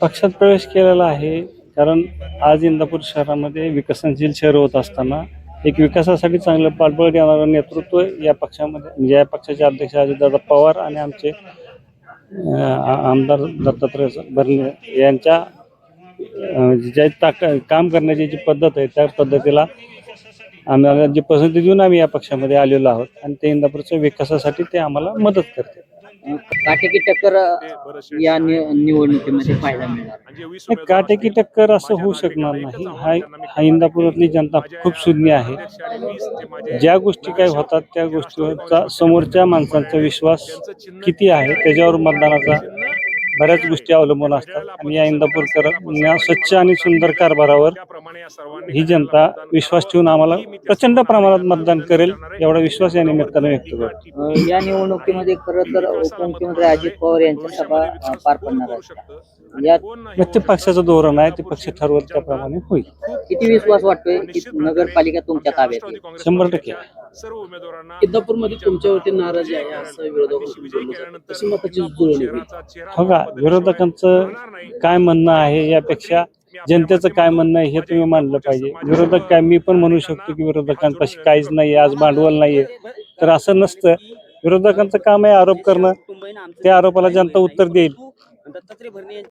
पक्षात प्रवेश केलेला आहे. कारण आज इंदापूर शहरामध्ये विकसनशील शहर होत असताना एक विकासासाठी चांगलं पाठबळ देणारं नेतृत्व या पक्षामध्ये म्हणजे या पक्षाचे अध्यक्ष अजितदादा पवार आणि आमचे आमदार दत्तात्रय भरणे यांच्या ज्या ताक काम करण्याची जी पद्धत आहे त्या पद्धतीला आम्हाला जी पसंती देऊन आम्ही या पक्षामध्ये आलेलो आहोत आणि ते इंदापूरच्या विकासासाठी ते आम्हाला मदत करते काटेकी टक्कर या निवडणुकीमध्ये पाहायला मिळणार. नाही, काटेकी टक्कर असं होऊ शकणार नाही. हा हा इंदापुरातली जनता खूप शून्य आहे. ज्या गोष्टी काही होतात त्या गोष्टीवरचा समोरच्या माणसांचा विश्वास किती आहे त्याच्यावर मतदानाचा बऱ्याच गोष्टी अवलंबून असतात. आणि या इंदापूरकर या स्वच्छ आणि सुंदर कारभारावर ही जनता विश्वास ठेवून आम्हाला प्रचंड प्रमाणात मतदान करेल एवढा विश्वास या निमित्तानं व्यक्त करतो या निवडणुकीमध्ये खरं तर उपमुख्यमंत्री अजित पवार यांच्या सभा पार पडणार आहेत यात ते पक्षाचं धोरण आहे ते पक्ष ठरवत त्याप्रमाणे होईल. किती विश्वास वाटतोय? की नगरपालिका तुमच्या ताब्यात? शंभर टक्के. इंदापूरमध्ये तुमच्यावरती नाराजी आहे असं. कशी मताची होईल. हो का? विरोधकांचं काय म्हणणं आहे यापेक्षा जनतेचं काय म्हणणं आहे हे तुम्ही मांडलं पाहिजे. विरोधक काय मी पण म्हणू शकतो की विरोधकांपाशी काहीच नाही आज भांडवल नाहीये. तर असं नसतं. विरोधकांचं काम आहे आरोप करणं. त्या आरोपाला जनता उत्तर देईल.